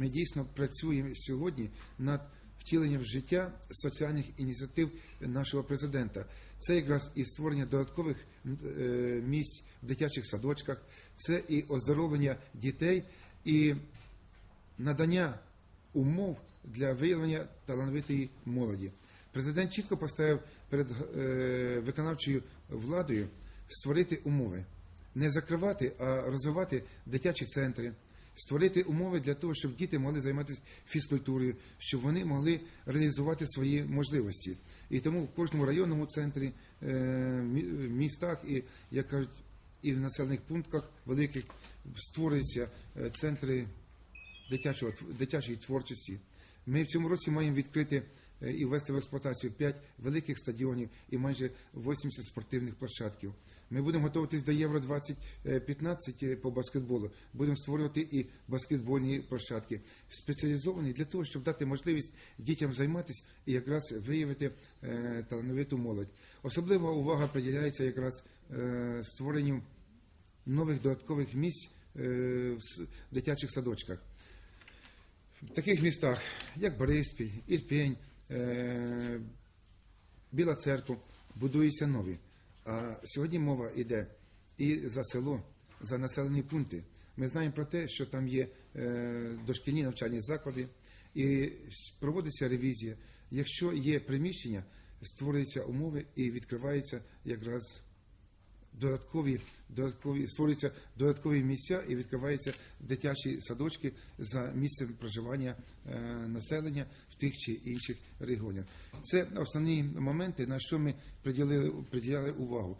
Ми дійсно працюємо сьогодні над втіленням в життя соціальних ініціатив нашого президента. Це якраз і створення додаткових е, місць в дитячих садочках, це і оздоровлення дітей, і надання умов для виявлення талановитої молоді. Президент чітко поставив перед е, виконавчою владою створити умови, не закривати, а розвивати дитячі центри, створити умови для того, щоб діти могли займатися фізкультурою, щоб вони могли реалізувати свої можливості. І тому в кожному районному центрі, е, містах і як кажуть, і в населених пунктах великих створюються е, центри дитячого дитячої творчості. Ми в цьому році маємо відкрити е, і ввести в експлуатацію 5 великих стадіонів і майже 80 спортивних площадків. Ми будемо готуватись до Євро 2015 е, по баскетболу. Будемо створювати і баскетбольні площадки, спеціалізовані для того, щоб дати можливість дітям займатися і якраз виявити е, талановиту молодь. Особлива увага приділяється якраз створенню нових додаткових місць в дитячих садочках. В таких містах, як Бориспіль, Ірпень, е, Біла Церква, будуються нові. А сьогодні мова йде і за село, за населені пункти. Ми знаємо про те, що там є е, дошкільні навчальні заклади, і проводиться ревізія. Якщо є приміщення, створюються умови і відкриваються якраз додаткові, додаткові створюються додаткові місця і відкриваються дитячі садочки за місцем проживання е, населення в тих чи інших регіонах. Це основні моменти, на що ми приділили, приділяли увагу.